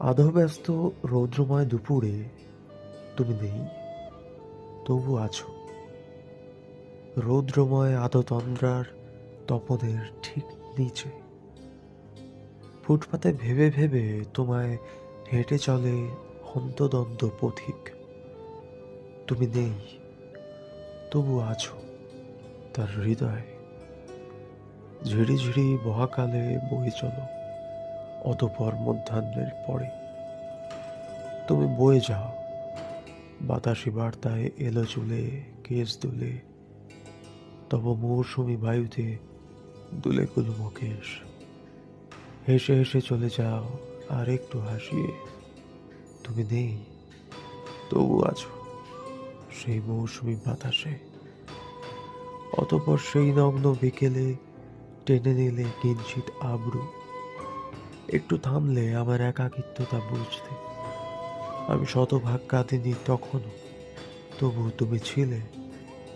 আধব্যস্ত রৌদ্রময় দুপুরে তুমি নেই, তবু আছো। রৌদ্রময় আধতন্দ্রার তপনের ঠিক নিচে। ফুটপাতে ভেবে ভেবে তোমায় হেঁটে চলে হন্তদন্ত পথিক। তুমি নেই, তবু আছো তার হৃদয়। ঝিড়ি ঝিড়ি বহাকালে বয়ে চলো। অতপর মধ্যাহ্নের পরে। তুমি বয়ে যাও। বাতাসি বার্তায় এলো চুলে কেস দুলে। তব মৌসুমি বায়ুতে দুলে কুলুমো কেশ হেসে হেসে চলে যাও আর একটু হাসিয়ে। তুমি নেই, তবু আছো সেই মৌসুমি বাতাসে। অতপর সেই নগ্ন বিকেলে টেনে নিলে কিঞ্চিত আবরু। একটু থামলে আমার একাকিত্বতা বুঝতে। আমি শতভাগ কাঁদিনি তখনও। তবু তুমি ছিলে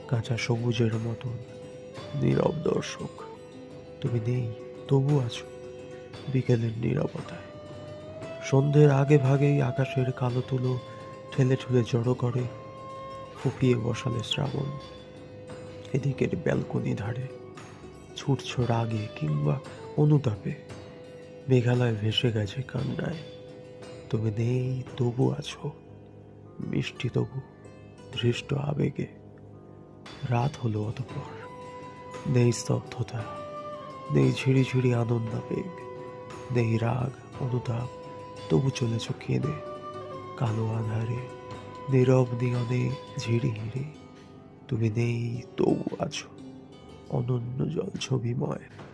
কাঁচা সবুজের মতন, নীরব দর্শক। তুমি নেই, তবু আছো বিকেলের নীরবতায়। সন্ধ্যের আগে ভাগেই আকাশের কালো তুলো ঠেলে ঠুলে জড়ো করে, ফুপিয়ে বসালে শ্রাবণ। এদিকের ব্যালকনি ধারে, ছুটছ রাগে কিংবা অনুতাপে। মেঘালয় ভেসে গেছে কান্নায়। তুমি নেই, তবু আছো। মিষ্টি তবু, ধৃষ্ট আবেগে। রাত হলো অতপর। নেই স্তব্ধতা, নেই ঝিড়ি ঝিড়ি আনন্দাবেগ, নেই রাগ, অনুতাপ, তবু চলেছ কেঁদে। কালো আধারে, নীরব নিয়নে ঝিড়ি হিড়ি তুমি নেই, তবু আছো। অনন্য জল ছবিময়।